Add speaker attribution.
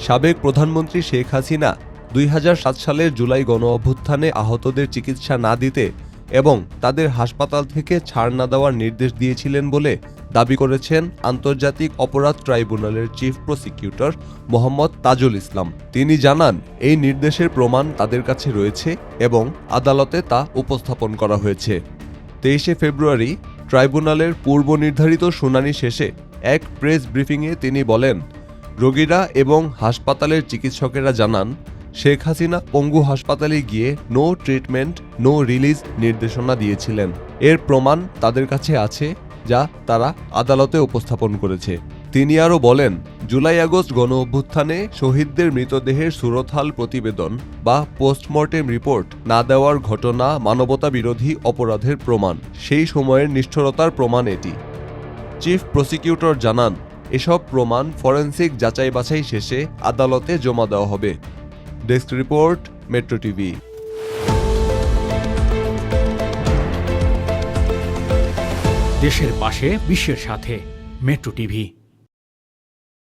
Speaker 1: সাবেক প্রধানমন্ত্রী শেখ হাসিনা দুই হাজার সাত সালের জুলাই গণ অভ্যুত্থানে আহতদের চিকিৎসা না দিতে এবং তাদের হাসপাতাল থেকে ছাড় না দেওয়ার নির্দেশ দিয়েছিলেন বলে দাবি করেছেন আন্তর্জাতিক অপরাধ ট্রাইব্যুনালের চিফ প্রসিকিউটর মোহাম্মদ তাজুল ইসলাম। তিনি জানান, এই নির্দেশের প্রমাণ তাদের কাছে রয়েছে এবং আদালতে তা উপস্থাপন করা হয়েছে। তেইশে ফেব্রুয়ারি ট্রাইব্যুনালের পূর্ব নির্ধারিত শুনানি শেষে এক প্রেস ব্রিফিংয়ে তিনি বলেন রোগীরা এবং হাসপাতালের চিকিৎসকেরা জানান, শেখ হাসিনা পঙ্গু হাসপাতালে গিয়ে নো ট্রিটমেন্ট নো রিলিজ নির্দেশনা দিয়েছিলেন। এর প্রমাণ তাদের কাছে আছে, যা তারা আদালতে উপস্থাপন করেছে। তিনি আরও বলেন, জুলাই আগস্ট গণ অভ্যুত্থানে শহীদদের মৃতদেহের সুরথাল প্রতিবেদন বা পোস্টমর্টেম রিপোর্ট না দেওয়ার ঘটনা মানবতা বিরোধী অপরাধের প্রমাণ। সেই সময়ের নিষ্ঠুরতার প্রমাণ এটি। চিফ প্রসিকিউটর জানান এসব প্রমাণ ফরেন্সিক যাচাই বাছাই শেষে আদালতে জমা দেওয়া হবে। Desk report, metro TV.
Speaker 2: দেশের পাশে, বিশ্বের সাথে, মেট্রো টিভি।